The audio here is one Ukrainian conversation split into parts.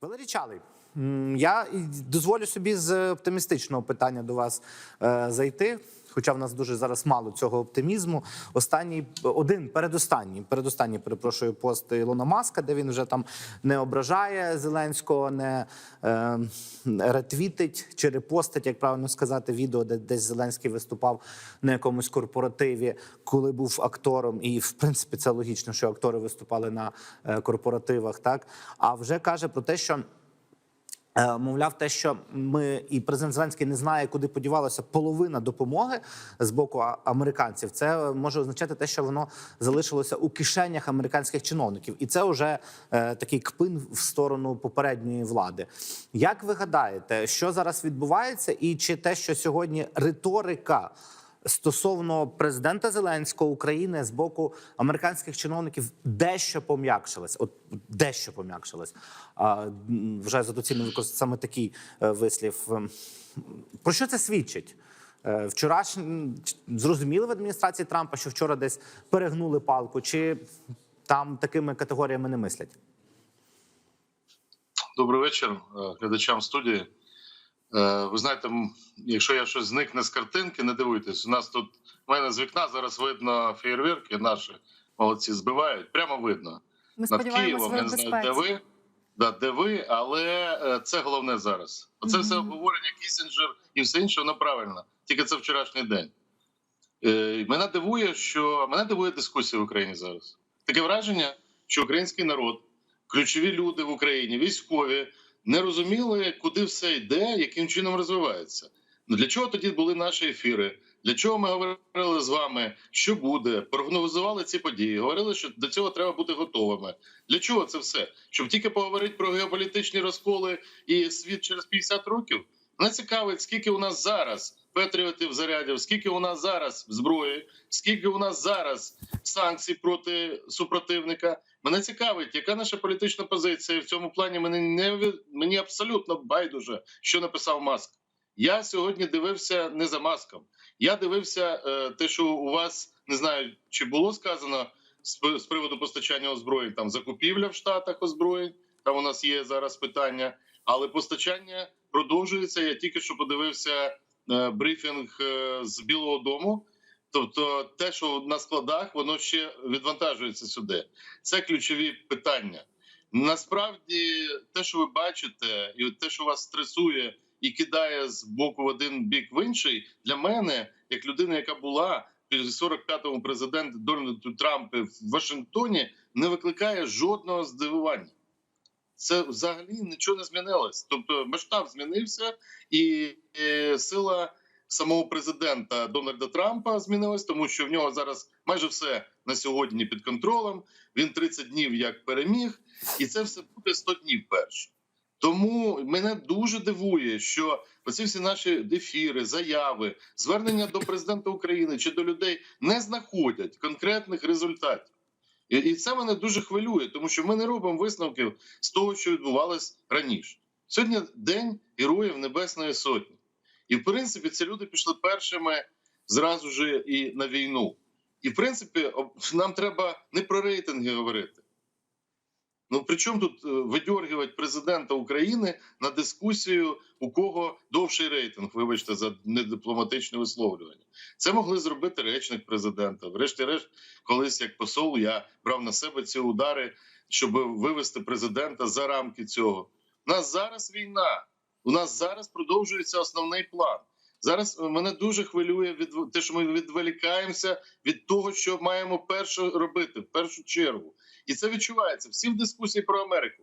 Валерій Чалий, я дозволю собі з оптимістичного питання до вас е, зайти. Хоча в нас дуже зараз мало цього оптимізму. Останній один передостанній, передостанній, перепрошую, пост Ілона Маска, де він вже там не ображає Зеленського, не е, ретвітить чи репостить, як правильно сказати, відео, де десь Зеленський виступав на якомусь корпоративі, коли був актором. І в принципі це логічно, що актори виступали на е, корпоративах. Так а вже каже про те, що. Е, Мовляв, те, що ми і президент Зеленський не знає, куди подівалася половина допомоги з боку американців. Це може означати те, що воно залишилося у кишенях американських чиновників, і це вже е, такий кпин в сторону попередньої влади. Як ви гадаєте, що зараз відбувається, і чи те, що сьогодні риторика? Стосовно президента Зеленського України з боку американських чиновників дещо пом'якшилась. От дещо пом'якшилась. А вже за доцільно використати саме такий е, вислів. Ем, Про що це свідчить? Е, Вчорашні зрозуміли в адміністрації Трампа, що вчора десь перегнули палку, чи там такими категоріями не мислять? Добрий вечір е, глядачам студії. Е, Ви знаєте, якщо я щось зникне з картинки, не дивуйтесь. У нас тут у мене з вікна зараз видно феєрверки наші молодці збивають. Прямо видно Ми над Києвом. Я не знаю, де ви, да, де ви, але е, це головне зараз. Оце все обговорення Кісінджер і все інше, воно правильно. Тільки це вчорашній день. Е, Мене дивує, що мене дивує дискусія в Україні зараз. Таке враження, що український народ, ключові люди в Україні, військові, не розуміли, куди все йде, яким чином розвивається. Ну для чого тоді були наші ефіри? Для чого ми говорили з вами, що буде, прогнозували ці події, говорили, що до цього треба бути готовими. Для чого це все? Щоб тільки поговорити про геополітичні розколи і світ через 50 років? Мене цікавить, скільки у нас зараз патріотів зарядів, скільки у нас зараз зброї, скільки у нас зараз санкцій проти супротивника. Мене цікавить, яка наша політична позиція в цьому плані. Мені не мені абсолютно байдуже, що написав Маск. Я сьогодні дивився не за маском. Я дивився е, те, що у вас не знаю, чи було сказано з, з приводу постачання озброєнь, там закупівля в Штатах озброєнь. Там у нас є зараз питання, але постачання продовжується. Я тільки що подивився е, брифінг е, з Білого Дому. Тобто, те, що на складах, воно ще відвантажується сюди. Це ключові питання. Насправді, те, що ви бачите, і те, що вас стресує і кидає з боку в один бік в інший, для мене, як людина, яка була при 45-му президенті Дональду Трампі в Вашингтоні, не викликає жодного здивування. Це взагалі нічого не змінилось. Тобто масштаб змінився, і е, сила самого президента Дональда Трампа змінилась, тому що в нього зараз майже все на сьогодні під контролем. Він 30 днів як переміг, і це все буде 100 днів перші. Тому мене дуже дивує, що оці всі наші ефіри, заяви, звернення до президента України чи до людей не знаходять конкретних результатів. І це мене дуже хвилює, тому що ми не робимо висновків з того, що відбувалось раніше. Сьогодні день героїв Небесної Сотні. І в принципі, ці люди пішли першими зразу ж і на війну. І в принципі, нам треба не про рейтинги говорити. Ну при чому тут е, видьоргувати президента України на дискусію, у кого довший рейтинг, вибачте, за недипломатичне висловлювання. Це могли зробити речник президента. Врешті-решт, колись як посол, я брав на себе ці удари, щоб вивести президента за рамки цього. У нас зараз війна. У нас зараз продовжується основний план. Зараз е, мене дуже хвилює від те, що ми відволікаємося від того, що маємо перше робити в першу чергу, і це відчувається. Всі в дискусії про Америку,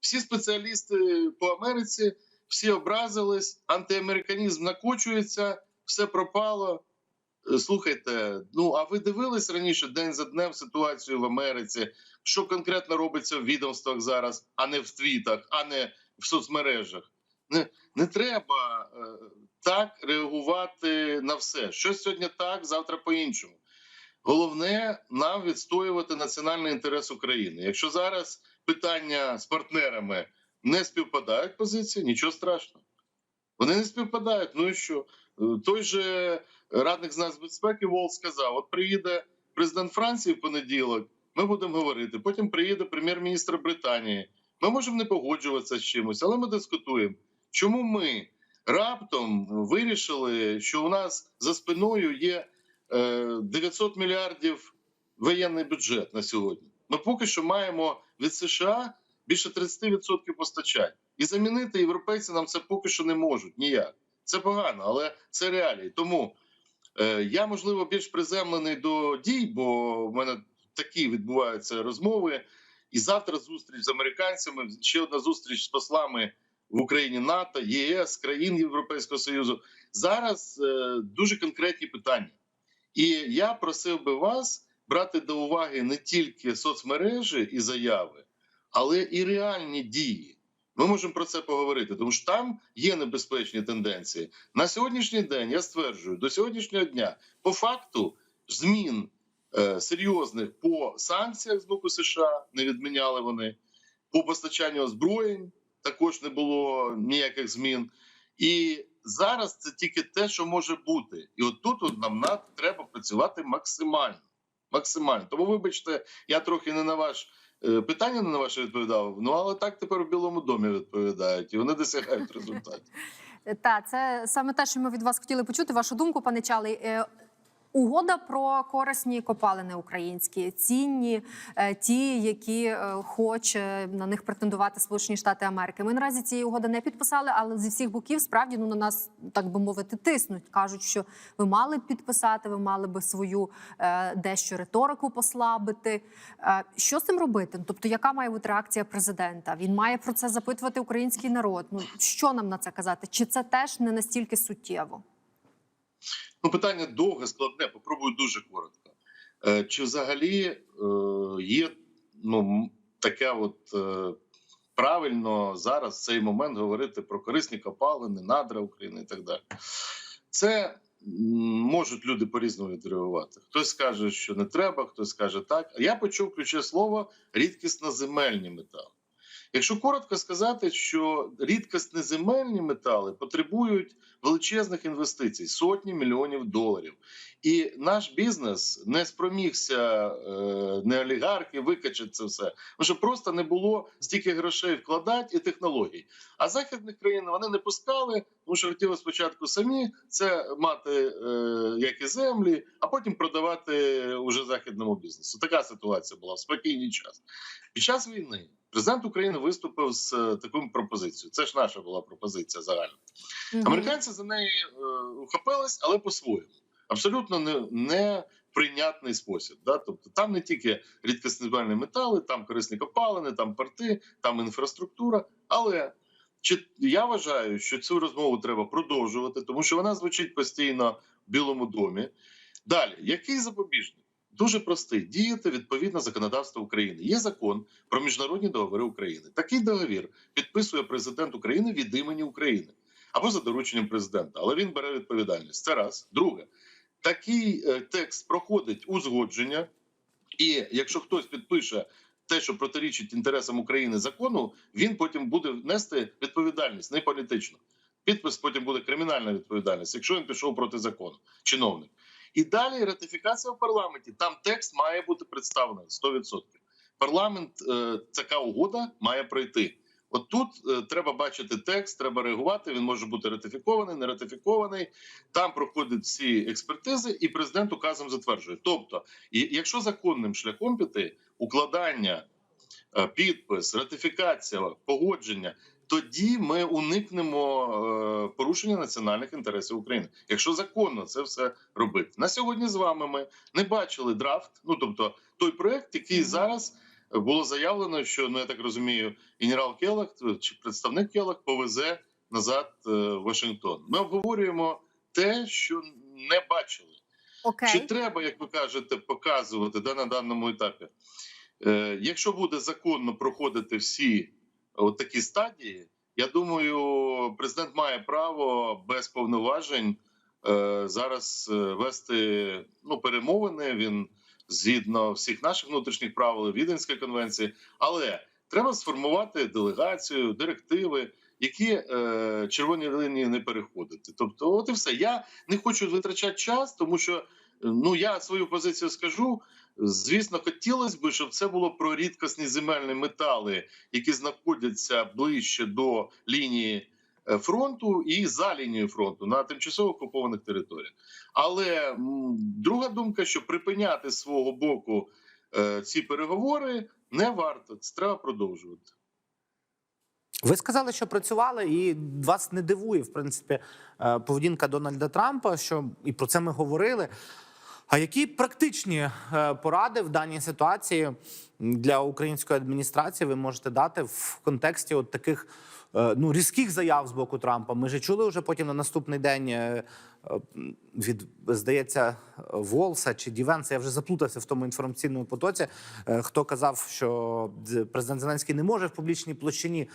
всі спеціалісти по Америці, всі образились, антиамериканізм накочується, все пропало. Е, Слухайте, ну а ви дивились раніше день за днем ситуацію в Америці? Що конкретно робиться в відомствах зараз, а не в твітах, а не в соцмережах? Не, не треба е, так реагувати на все. Що сьогодні так, завтра по-іншому. Головне нам відстоювати національний інтерес України. Якщо зараз питання з партнерами не співпадають позиції, нічого страшного. Вони не співпадають. Ну і що? Е, Той же радник з нацбезпеки Волт сказав: от приїде президент Франції в понеділок, ми будемо говорити. Потім приїде прем'єр-міністр Британії. Ми можемо не погоджуватися з чимось, але ми дискутуємо. Чому ми раптом вирішили, що у нас за спиною є е, 900 мільярдів воєнний бюджет на сьогодні? Ми поки що маємо від США більше 30% постачань. І замінити європейці нам це поки що не можуть ніяк. Це погано, але це реалії. Тому е, я, можливо, більш приземлений до дій, бо в мене такі відбуваються розмови. І завтра зустріч з американцями, ще одна зустріч з послами в Україні НАТО, ЄС, країн Європейського Союзу. Зараз е, дуже конкретні питання. І я просив би вас брати до уваги не тільки соцмережі і заяви, але і реальні дії. Ми можемо про це поговорити, тому що там є небезпечні тенденції. На сьогоднішній день я стверджую, до сьогоднішнього дня по факту змін е, серйозних по санкціях з боку США не відміняли вони, по постачанню озброєнь також не було ніяких змін. І зараз це тільки те, що може бути. І от тут от нам на- треба працювати максимально. Максимально. Тому, вибачте, я трохи не на ваш е, питання не на ваше відповідав. Ну але так тепер у Білому домі відповідають, і вони досягають результатів. Так, це саме те, що ми від вас хотіли почути. Вашу думку, пане Чалий. Угода про корисні копалини українські, цінні, е, ті, які е, хоче на них претендувати Сполучені Штати Америки. Ми наразі цієї угоди не підписали, але зі всіх боків справді ну на нас так би мовити тиснуть. кажуть, що ви мали б підписати, ви мали би свою е, дещо риторику послабити. Що з цим робити? Тобто, яка має бути реакція президента? Він має про це запитувати український народ. Ну що нам на це казати? Чи це теж не настільки суттєво? Ну, питання довге, складне. Попробую дуже коротко. Е, Чи взагалі е, є ну, таке от е, правильно зараз в цей момент говорити про корисні копалини, надра України і так далі? Це можуть люди по-різному відреагувати. Хтось скаже, що не треба, хтось скаже так. Я почув ключове слово рідкісноземельні метали. Якщо коротко сказати, що рідкісноземельні метали потребують величезних інвестицій, сотні мільйонів доларів. І наш бізнес не спромігся, е, не олігархи викачати це все. Тому що просто не було стільки грошей вкладати і технологій. А західні країни вони не пускали, тому що хотіли спочатку самі це мати е, як і землі, а потім продавати уже західному бізнесу. Така ситуація була в спокійний час. Під час війни президент України виступив з е, такою пропозицією. Це ж наша була пропозиція загальна. Американці за неї е, ухопились, але по-своєму. Абсолютно не, не прийнятний спосіб. Да? Тобто там не тільки рідкіснебельні метали, там корисні копалини, там порти, там інфраструктура. Але чи я вважаю, що цю розмову треба продовжувати, тому що вона звучить постійно в Білому домі. Далі, який запобіжник? Дуже простий діяти відповідно законодавства України. Є закон про міжнародні договори України. Такий договір підписує президент України від імені України або за дорученням президента, але він бере відповідальність. Це раз. Друге, такий е, текст проходить узгодження, і якщо хтось підпише те, що протирічить інтересам України закону, він потім буде нести відповідальність не політичну. Підпис потім буде кримінальна відповідальність, якщо він пішов проти закону, чиновник. І далі ратифікація в парламенті. Там текст має бути представлений 100%. Парламент е, така угода має пройти. От тут е, треба бачити текст, треба реагувати. Він може бути ратифікований, не ратифікований. Там проходять всі експертизи, і президент указом затверджує. Тобто, якщо законним шляхом піти, укладання, е, підпис, ратифікація, погодження. Тоді ми уникнемо е, порушення національних інтересів України, якщо законно це все робити. На сьогодні з вами ми не бачили драфт. Ну тобто той проект, який зараз було заявлено, що ну я так розумію, генерал Келлах чи представник Келлах повезе назад е, в Вашингтон. Ми обговорюємо те, що не бачили. Окей. Чи треба, як ви кажете, показувати да, на даному етапі? Е, якщо буде законно проходити всі от такі стадії, я думаю, президент має право без повноважень е, зараз е, вести ну, перемовини. Він згідно всіх наших внутрішніх правил Віденської конвенції, але треба сформувати делегацію, директиви. Які е, червоні лінії не переходити, тобто, от і все. Я не хочу витрачати час, тому що ну я свою позицію скажу. Звісно, хотілося б, щоб це було про рідкісні земельні метали, які знаходяться ближче до лінії е, фронту і за лінією фронту на тимчасово окупованих територіях. Але друга думка, що припиняти з свого боку е, ці переговори не варто. Це треба продовжувати. Ви сказали, що працювали, і вас не дивує, в принципі, е, поведінка Дональда Трампа, що і про це ми говорили. А які практичні е, поради в даній ситуації для української адміністрації ви можете дати в контексті от таких е, ну різких заяв з боку Трампа? Ми ж чули вже потім на наступний день е, е, від здається Волса чи Дівенса. Я вже заплутався в тому інформаційному потоці. Хто казав, що президент Зеленський не може в публічній площині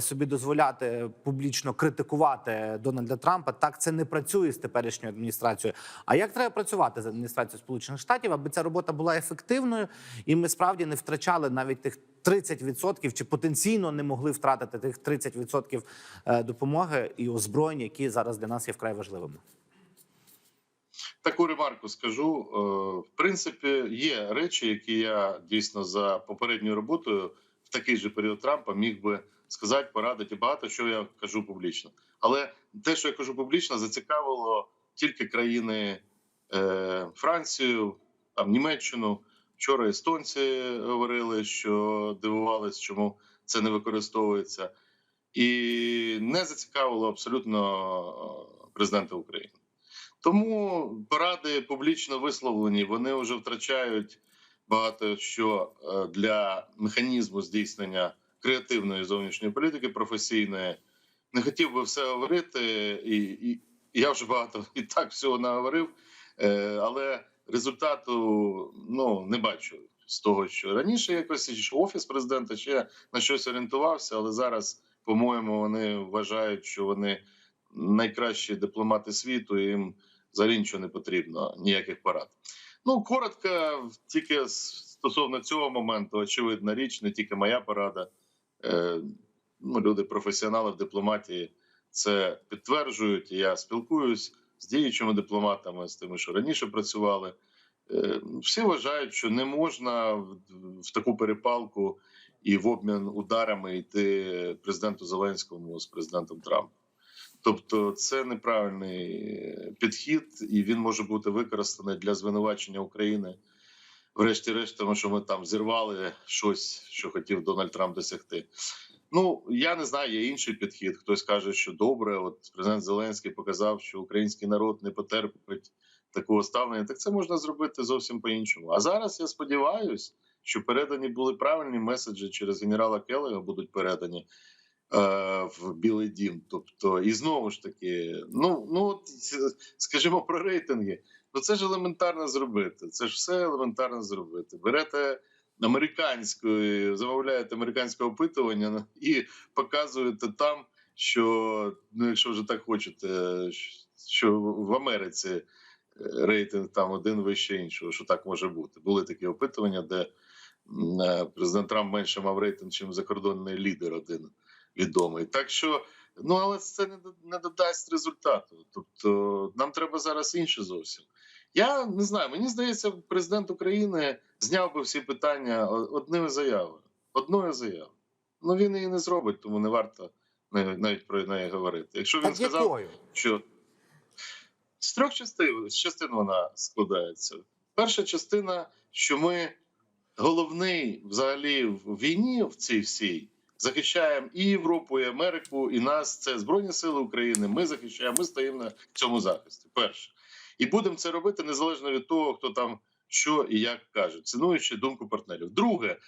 собі дозволяти публічно критикувати Дональда Трампа? Так це не працює з теперішньою адміністрацією. А як треба працювати з адміністрацією Сполучених Штатів, аби ця робота була ефективною, і ми справді не втрачали навіть тих 30% чи потенційно не могли втратити тих 30% е, допомоги і озброєння, які зараз для нас є вкрай важливими. Таку ремарку скажу. Е, В принципі, є речі, які я дійсно за попередньою роботою в такий же період Трампа міг би сказати, порадити багато що я кажу публічно. Але те, що я кажу публічно, зацікавило тільки країни е, Францію, там Німеччину. Вчора естонці говорили, що дивувались, чому це не використовується, і не зацікавило абсолютно е, президента України. Тому поради публічно висловлені, вони вже втрачають багато що е, для механізму здійснення креативної зовнішньої політики професійної. Не хотів би все говорити, і, і, я вже багато і так всього наговорив, е, але результату ну не бачу з того, що раніше якось офіс президента ще на щось орієнтувався, але зараз, по-моєму, вони вважають, що вони найкращі дипломати світу. і Їм взагалі нічого не потрібно, ніяких порад. Ну коротко, тільки стосовно цього моменту, очевидна річ, не тільки моя порада. Е, ну, люди, професіонали в дипломатії, це підтверджують. Я спілкуюсь з діючими дипломатами, з тими, що раніше працювали. Е, всі вважають, що не можна в, таку перепалку і в обмін ударами йти президенту Зеленському з президентом Трампом. Тобто, це неправильний підхід, і він може бути використаний для звинувачення України. Врешті-решт, тому що ми там зірвали щось, що хотів Дональд Трамп досягти. Ну я не знаю, є інший підхід. Хтось каже, що добре. От президент Зеленський показав, що український народ не потерпить такого ставлення. Так це можна зробити зовсім по-іншому. А зараз я сподіваюся, що передані були правильні меседжі через генерала Келега будуть передані е, в Білий Дім. Тобто, і знову ж таки, ну ну скажімо про рейтинги. Ну це ж елементарно зробити. Це ж все елементарно зробити. Берете американською, замовляєте американське опитування і показуєте там, що ну, якщо вже так хочете, що в Америці е, рейтинг там один вище іншого, що так може бути. Були такі опитування, де е, президент Трамп менше мав рейтинг, чим закордонний лідер один відомий. Так що. Ну, але це не додасть результату. Тобто нам треба зараз інше зовсім. Я не знаю, мені здається, президент України зняв би всі питання о- одними заявою. Одною заявою. Ну він її не зробить, тому не варто навіть про неї говорити. Якщо він сказав, якою? що з трьох частин, з частин вона складається. Перша частина, що ми головний взагалі в війні в цій всій захищаємо і Європу, і Америку, і нас. Це Збройні Сили України. Ми захищаємо, ми стоїмо на цьому захисті. Перше. І будемо це робити незалежно від того, хто там що і як каже, цінуючи думку партнерів. Друге,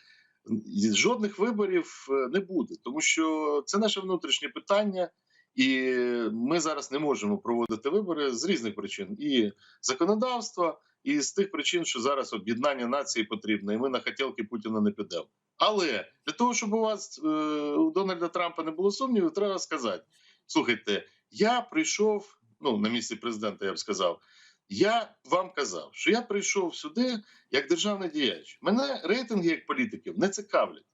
жодних виборів е, не буде, тому що це наше внутрішнє питання. І ми зараз не можемо проводити вибори з різних причин: і законодавства, і з тих причин, що зараз об'єднання нації потрібно, і ми на хотілки Путіна не підемо. Але для того, щоб у вас е, у Дональда Трампа не було сумнівів, треба сказати: слухайте, я прийшов, ну на місці президента, я б сказав. Я вам казав, що я прийшов сюди як державний діяч. Мене рейтинги як політиків не цікавлять.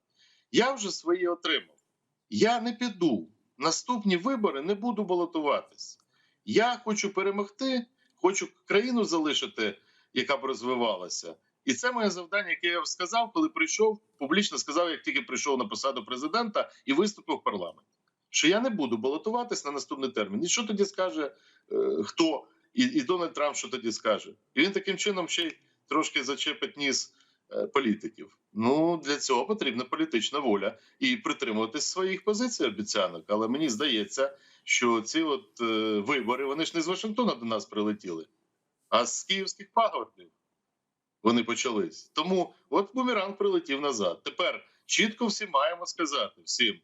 Я вже свої отримав. Я не піду. Наступні вибори не буду балотуватись. Я хочу перемогти, хочу країну залишити, яка б розвивалася. І це моє завдання, яке я сказав, коли прийшов, публічно сказав, як тільки прийшов на посаду президента і виступив в парламенті. Що я не буду балотуватись на наступний термін. І що тоді скаже е, хто? І, і Дональд Трамп, що тоді скаже? І він таким чином ще й трошки зачепить ніс е, політиків. Ну для цього потрібна політична воля і притримуватись своїх позицій обіцянок. Але мені здається, що ці от е, вибори вони ж не з Вашингтона до нас прилетіли, а з київських пагорбів вони почались. Тому от бумеранг прилетів назад. Тепер чітко всі маємо сказати всім: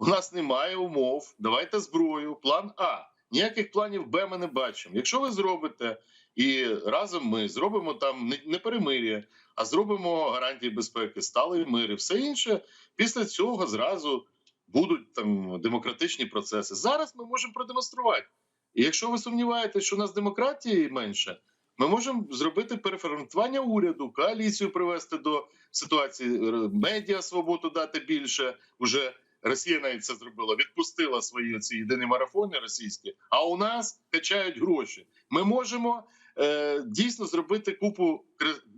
у нас немає умов. Давайте зброю. План А. Ніяких планів Б ми не бачимо. Якщо ви зробите, і разом ми зробимо там не, перемир'я, а зробимо гарантії безпеки, сталий мир і все інше. Після цього зразу будуть там демократичні процеси. Зараз ми можемо продемонструвати. І якщо ви сумніваєтесь, що у нас демократії менше, ми можемо зробити переформатування уряду, коаліцію привести до ситуації, е, медіа свободу дати більше. Уже Росія навіть це зробила, відпустила свої ці єдині марафони російські. А у нас качають гроші. Ми можемо е, дійсно зробити купу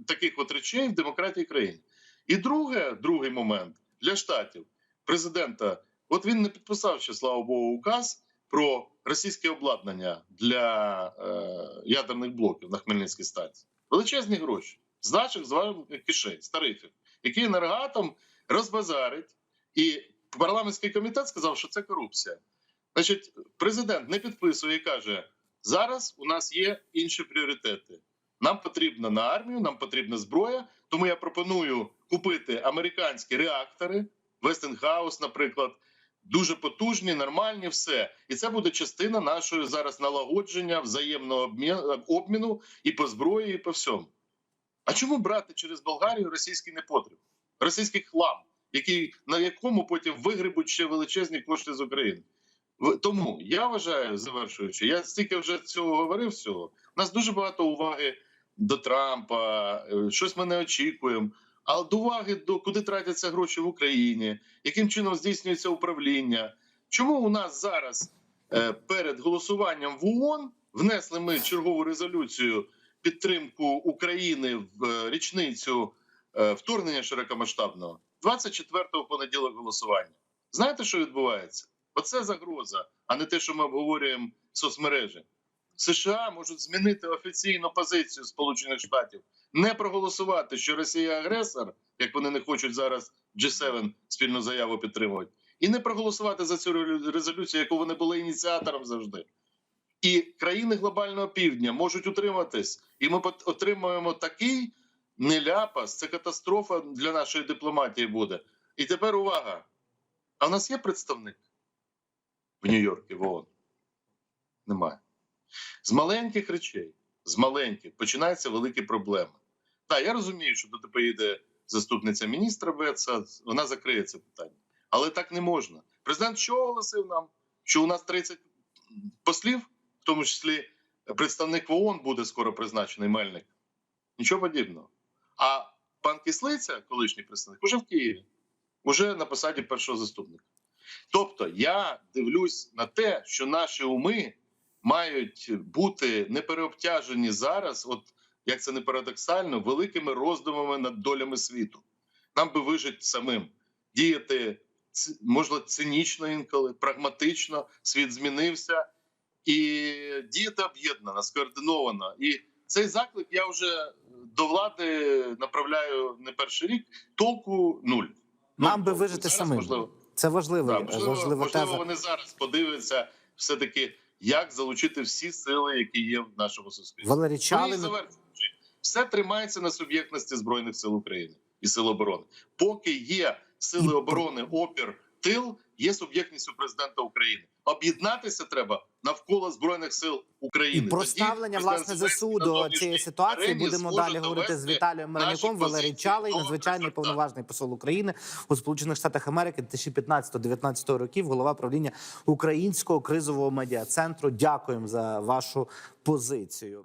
таких от речей в демократії країни. І друге, другий момент для штатів президента. От він не підписав ще, слава Богу, указ про російське обладнання для е, ядерних блоків на Хмельницькій станції. Величезні гроші з наших з ваших кишень, з тарифів, які енергоатом розбазарить. І парламентський комітет сказав, що це корупція. Значить, президент не підписує і каже: зараз у нас є інші пріоритети. Нам потрібна на армію, нам потрібна зброя. Тому я пропоную купити американські реактори, Вестенхаус, наприклад, дуже потужні, нормальні, все. І це буде частина нашої зараз налагодження взаємного обміну і по зброї, і по всьому. А чому брати через Болгарію російський непотріб, російський хлам, який на якому потім вигребуть ще величезні кошти з України? Тому я вважаю, завершуючи, я стільки вже цього говорив. Всього у нас дуже багато уваги до Трампа, е, щось ми не очікуємо. А до уваги до куди тратяться гроші в Україні, яким чином здійснюється управління? Чому у нас зараз е, перед голосуванням в ООН внесли ми чергову резолюцію підтримку України в е, річницю вторгнення широкомасштабного 24-го понеділок голосування? Знаєте, що відбувається? Оце загроза, а не те, що ми обговорюємо в соцмережі. США можуть змінити офіційну позицію Сполучених Штатів, не проголосувати, що Росія агресор, як вони не хочуть зараз G7 спільну заяву підтримувати, і не проголосувати за цю резолюцію, яку вони були ініціатором завжди. І країни глобального півдня можуть утриматись, і ми отримуємо такий неляпас, це катастрофа для нашої дипломатії буде. І тепер увага: а в нас є представник в Нью-Йорку в ООН? Немає. З маленьких речей, з маленьких починаються великі проблеми. Так, я розумію, що туди поїде заступниця міністра Беца, вона закриє це питання. Але так не можна. Президент що оголосив нам? Що у нас 30 послів, в тому числі представник в ООН буде скоро призначений Мельник. Нічого подібного. А пан Кислиця, колишній представник, уже в Києві, уже на посаді першого заступника. Тобто я дивлюсь на те, що наші уми мають бути не переобтяжені зараз, от як це не парадоксально, великими роздумами над долями світу. Нам би вижити самим, діяти можливо цинічно інколи, прагматично, світ змінився, і діяти об'єднано, скоординовано. І цей заклик я вже до влади направляю не перший рік. Толку нуль. Нам Нуль би вижити самим. Можливо, Це важлива, Да, можливо, важлива можливо, теза. вони зараз подивляться все таки, як залучити всі сили, які є в нашому суспільстві. Валерій Ну, Чалин. все тримається на суб'єктності збройних сил України і сил оборони. Поки є сили І- оборони, опір, тил, є суб'єктністю президента України. Об'єднатися треба навколо збройних сил І України. про Тоді ставлення власне ЗСУ до цієї ситуації будемо далі говорити з Віталієм Миронюком. Валерій Чалий, надзвичайний повноважний посол України у Сполучених Штатах Америки 2015-2019 років, голова правління Українського кризового медіа центру. Дякуємо за вашу позицію.